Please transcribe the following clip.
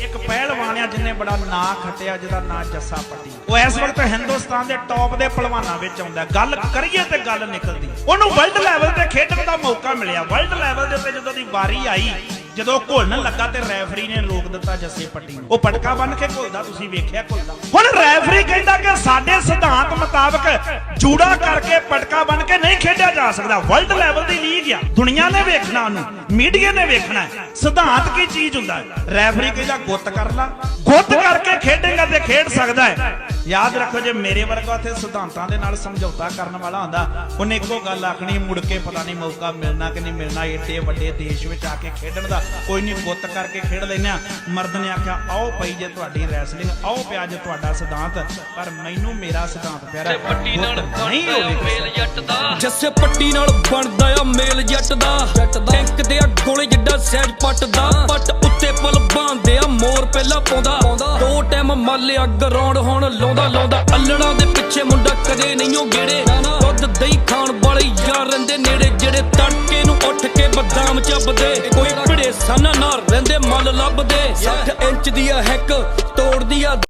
ਇੱਕ ਪਹਿਲਵਾਨ ਆ ਜਿਨੇ ਬੜਾ ਨਾਂ ਖੱਟਿਆ, ਜਿਹਦਾ ਨਾਂ ਜੱਸਾ ਪੱਟੀ। ਉਹ ਇਸ ਵਕਤ ਹਿੰਦੁਸਤਾਨ ਦੇ ਟੌਪ ਦੇ ਪਹਿਲਵਾਨਾਂ ਵਿੱਚ ਆਉਂਦਾ ਗੱਲ ਕਰੀਏ ਤੇ ਗੱਲ ਨਿਕਲਦੀ। ਉਹਨੂੰ ਵਰਲਡ ਲੈਵਲ ਤੇ ਖੇਡਣ ਦਾ ਮੌਕਾ ਮਿਲਿਆ। ਵਰਲਡ ਲੈਵਲ ਦੇ ਉੱਤੇ ਜਦੋਂ ਦੀ ਵਾਰੀ ਆਈ, ਜਦੋਂ ਘੁਲਣ ਲੱਗਾ ਤੇ ਰੈਫਰੀ ਨੇ ਰੋਕ ਦਿੱਤਾ ਜੱਸੇ ਪੱਟੀ ਨੂੰ। ਉਹ ਪਟਕਾ ਬੰਨ ਕੇ ਘੁਲਦਾ, ਤੁਸੀਂ ਵੇਖਿਆ ਘੁਲਦਾ। ਹੁਣ ਰੈਫਰੀ ਕਹਿੰਦਾ ਜੂੜਾ ਕਰਕੇ ਪਟਕਾ ਬਣ ਕੇ ਨਹੀਂ ਖੇਡਿਆ ਜਾ ਸਕਦਾ। ਵਰਲਡ ਲੈਵਲ ਦੀ ਲੀਗ ਆ। ਦੁਨੀਆ ਨੇ ਵੇਖਣਾ ਉਹਨੂੰ। ਮੀਡੀਆ ਨੇ ਵੇਖਣਾ ਸਿਧਾਂਤ ਕੀ ਚੀਜ਼ ਹੁੰਦਾ ਹੈ? ਰੈਫਰੀ ਕਹਿੰਦਾ ਗੁੱਤ ਕਰ ਲਾ। ਗੁੱਤ ਕਰਕੇ ਖੇਡੇਗਾ ਤੇ ਖੇਡ ਸਕਦਾ ਹੈ। ਯਾਦ ਰੱਖੋ ਜੇ ਮੇਰੇ ਵਰਗਾ ਉੱਥੇ ਸਿਧਾਂਤਾਂ ਦੇ ਨਾਲ ਸਮਝੌਤਾ ਕਰਨ ਵਾਲਾ ਹੁੰਦਾ ਉਹਨੇ ਇੱਕੋ ਗੱਲ ਆਖਣੀ ਮੁੜ ਕੇ ਪਤਾ ਨਹੀਂ ਮੌਕਾ ਮਿਲਣਾ ਕਿ ਨਹੀਂ ਮਿਲਣਾ ਏਡੇ ਵੱਡੇ ਦੇਸ਼ ਵਿੱਚ ਆ ਕੇ ਖੇਡਣ ਦਾ ਕੋਈ ਨਹੀਂ ਗੁੱਤ ਕਰਕੇ ਖੇਡ ਲੈਣਾ ਮਰਦ ਨੇ ਆਖਿਆ ਆਓ ਪਈ ਜੇ ਤੁਹਾਡੀ ਰੈਸਲਿੰਗ ਆਓ ਪਿਆ ਜੇ ਤੁਹਾਡਾ ਸਿਧਾਂਤ ਪਰ ਮੈਨੂੰ ਮੇਰਾ ਸਿਧਾਂਤ ਪਿਆਰਾ ਤੇ ਪੱਟੀ ਨਾਲ ਮੇਲ ਜੱਟ ਦਾ। ਜੱਸੇ ਪੱਟੀ ਨਾਲ ਬਣਦਾ ਆ ਮੇਲ ਜੱਟ ਦਾ। ਟੈਂਕ ਦੇ ਆ ਗੋਲੇ ਜਿੱਡਾ ਸਹਿਜ ਪੱਟ ਦਾ ਪੱਟ ਉੱਤੇ ਬਾਂਦੇ ਆ ਮੋਰ ਪਹਿਲਾਂ ਪਾਉਂਦਾ। ਦੋ ਟਾਈਮ ਮਾਲਿਆ ਗਰਾਉਂਡ ਹੁਣ ਲਾਉਂਦਾ ਲਾਉਂਦਾ। ਅੱਲਣਾ ਦੇ ਪਿੱਛੇ ਮੁੰਡਾ ਕਦੇ ਨਹੀਂ ਉਹ ਗੇੜੇ। ਦੁੱਧ ਦਹੀਂ ਖਾਣ ਵਾਲੇ ਯਾਰ ਰਹਿੰਦੇ ਨੇੜੇ, ਜਿਹੜੇ ਤੜਕੇ ਨੂੰ ਉੱਠ ਕੇ ਬਦਾਮ ਚੱਬਦੇ। ਕੋਈ ਭੜੇ ਸਾਨਾ ਨਾਲ ਰਹਿੰਦੇ, ਮੱਲ ਲੱਭਦੇ। 60 ਇੰਚ ਦੀ ਆ ਹੈਕ ਤੋੜਦੀ ਆ